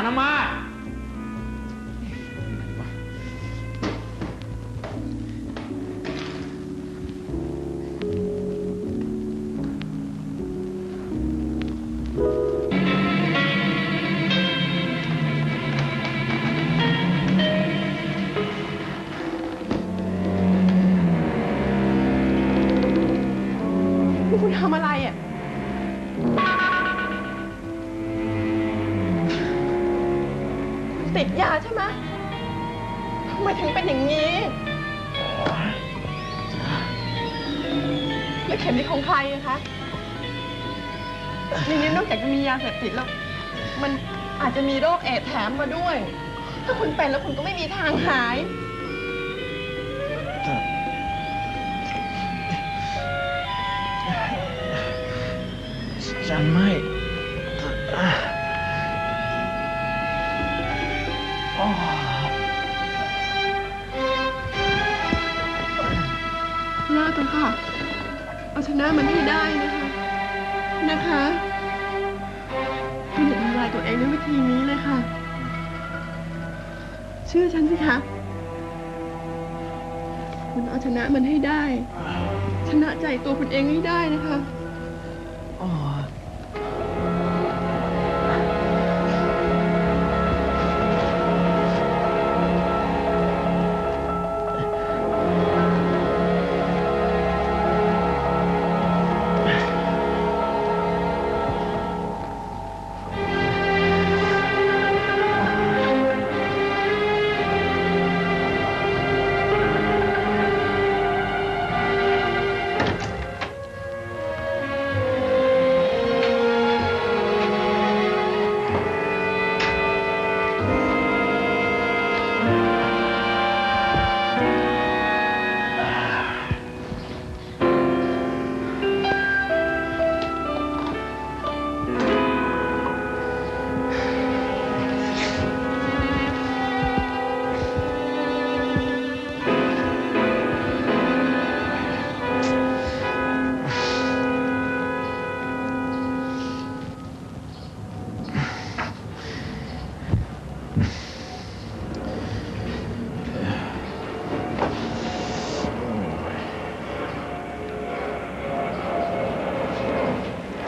น ติดยาใช่ไหมทำไมถึงเป็นอย่างนี้ แล้วเข็มนี้ของใครอะคะในนี้นอกจากจะมียาเสพติดแล้ว มันอาจจะมีโรคเอดส์แถมมาด้วย ถ้าคุณเป็นแล้วคุณก็ไม่มีทางหาย ฉันไม่ ค่ะ เอาชนะมันให้ได้นะคะ นะคะคุณอย่าทำลายตัวเองด้วยวิธีนี้เลยค่ะ เชื่อฉันสิคะ คุณเอาชนะมันให้ได้ ชนะใจตัวคุณเองให้ได้นะคะ อ๋อ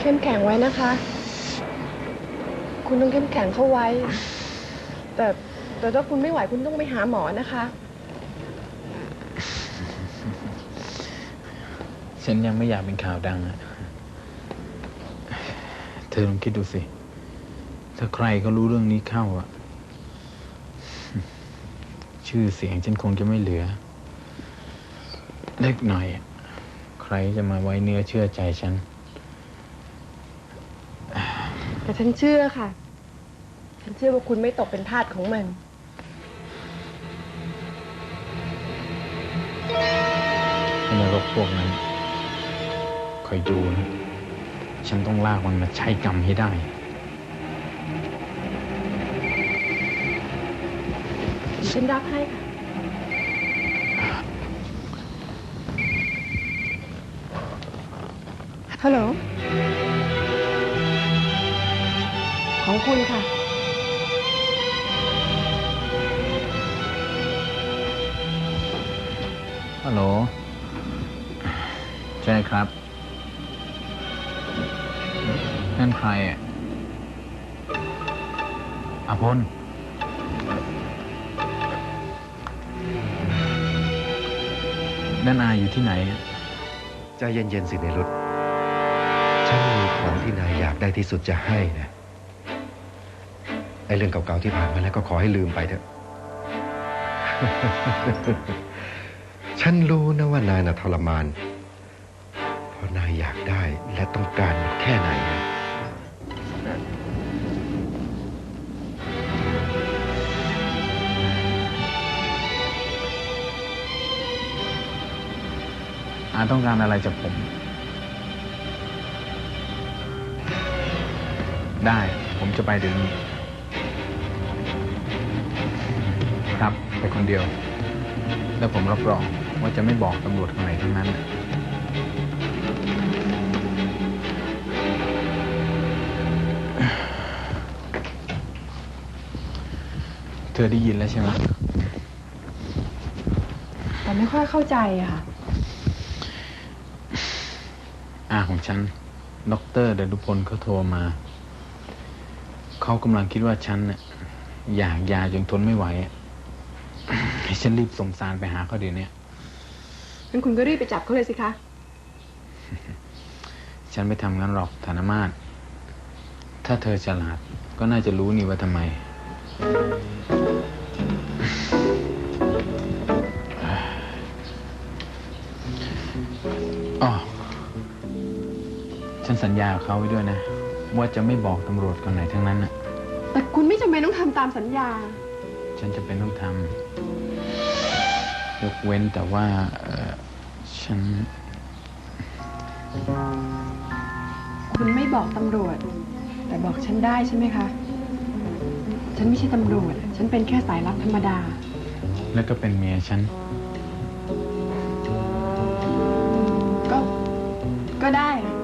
เข้มแข็งไว้นะคะ คุณต้องเข้มแข็งเข้าไว้ แต่แต่ถ้าคุณไม่ไหวคุณต้องไปหาหมอนะคะ ฉันยังไม่อยากเป็นข่าวดังอะเธอลองคิดดูสิ ถ้าใครก็รู้เรื่องนี้เข้าอะชื่อเสียงฉันคงจะไม่เหลือ เล็กหน่อย ใครจะมาไว้เนื้อเชื่อใจฉัน แต่ฉันเชื่อค่ะ ฉันเชื่อว่าคุณไม่ตกเป็นทาสของมัน ไอ้นรกพวกนั้น คอยดูนะ ฉันต้องลากมันมาใช้กรรมให้ได้ ฉันรับให้ค่ะ ฮัลโหล ของคุณค่ะ ฮัลโหล ใช่ครับ นั่นใครอะอาพลนั่นอาอยู่ที่ไหนอะใจเย็นๆสิในรุดฉันมีของที่นายอยากได้ที่สุดจะให้นะ ไอ้เรื่องเก่าๆที่ผ่านมาแล้วก็ขอให้ลืมไปเถอะ ฉันรู้นะว่านายน่ะทรมาน เพราะนายอยากได้และต้องการแค่ไหนนะอาต้องการอะไรจากผม ได้ ผมจะไปเดี๋ยวนี้ ไปคนเดียว แล้วผมรับรองว่าจะไม่บอกตำรวจคนไหนทั้งนั้นธอได้ยินแล้วใช่ไหมแต่ไม่ค่อยเข้าใจอะค่ะอาของฉันด็อกเตอร์เดนุพลเขาโทรมา เขากำลังคิดว่าฉันน่ะอยากยาจนทนไม่ไหวอะ ให้ฉันรีบส่งสารไปหาเขาเดี๋ยวนี้งั้นคุณก็รีบไปจับเขาเลยสิคะ ฉันไม่ทำงั้นหรอกธนมาศถ้าเธอฉลาดก็น่าจะรู้นี่ว่าทำไม อ๋อ ฉันสัญญากับเขาไว้ด้วยนะ ว่าจะไม่บอกตำรวจคนไหนทั้งนั้นน่ะ แต่คุณไม่จำเป็นต้องทำตามสัญญา ฉันจะเป็นต้องทำ ยกเว้นแต่ว่าเอ่อฉัน คุณไม่บอกตำรวจ แต่บอกฉันได้ใช่ไหมคะ ฉันไม่ใช่ตำรวจ ฉันเป็นแค่สายลับธรรมดา แล้วก็เป็นเมียฉัน ก็ ก็ได้อะ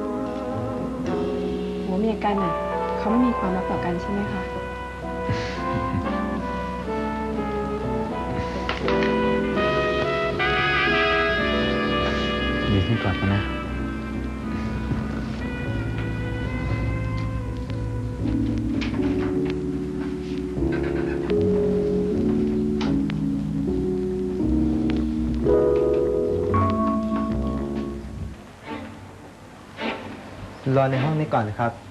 หัวเมียกันอะ เขาไม่มีความลับต่อกันใช่ไหมคะ ดีขึ้นกลับมานะ รอในห้องนี้ก่อนนะครับ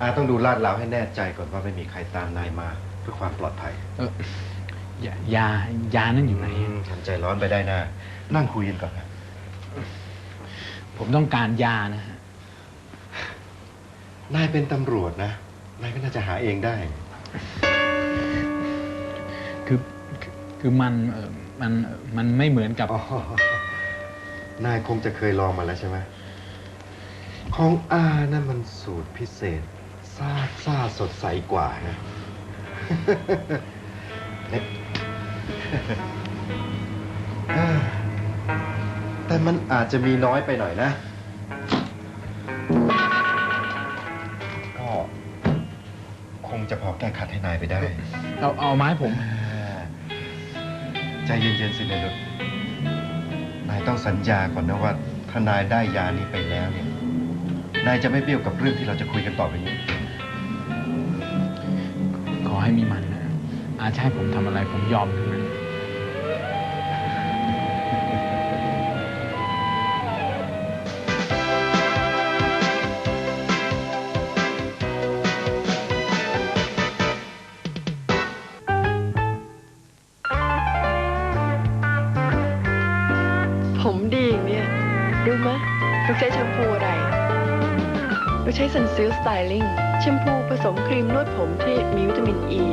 อาต้องดูลาดเราให้แน่ใจก่อนว่าไม่มีใครตามนายมาเพื่อความปลอดภัยเออยายายานั่นอยู่ไหนอืมทำใจร้อนไปได้นะนั่งคุยกันก่อนนะผมต้องการยานะฮะนายเป็นตำรวจนะนายก็น่าจะหาเองได้ คือคือคือมันเอ่อมันเอ่อมันไม่เหมือนกับ อ๋อนายคงจะเคยลองมาแล้วใช่ไหมของอานั่นมันสูตรพิเศษ ซ่าซ่าสดใสกว่านะเนี่ยเอ้อแต่มันอาจจะมีน้อยไปหน่อยนะ ก็คงจะพอแก้ขัดให้นายไปได้เอาเอาไม้ผม ใจเย็นๆสิเนรุนายต้องสัญญาก่อนนะว่า ถ้านายได้ยานี้ไปแล้วเนี่ย นายจะไม่เบี้ยวกับเรื่องที่เราจะคุยกันต่อไปนี้ขอ ให้มีมันนะอาจะให้ผมทำอะไรผมยอมทั้งนั้นผมดีอย่างเนี่ยรู้ไหมต้องใช้แชมพูอะไร ต้องใช้ซันซิลสไตลิ่งแชมพูผสมครีมนวดผมที่มีวิตามินอ e. ี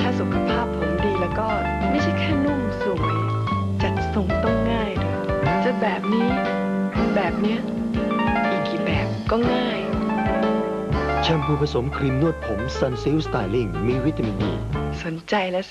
ถ้าสุขภาพผมดีแล้วก็ไม่ใช่แค่นุ่มสวย จัดทรงต้องง่ายด้วยจะแบบนี้ แบบเนี้ยอีกกี่แบบก็ง่าย แชมพูผสมครีมนวดผม Sunsilk Styling มีวิตามินอ e. สนใจแล้ว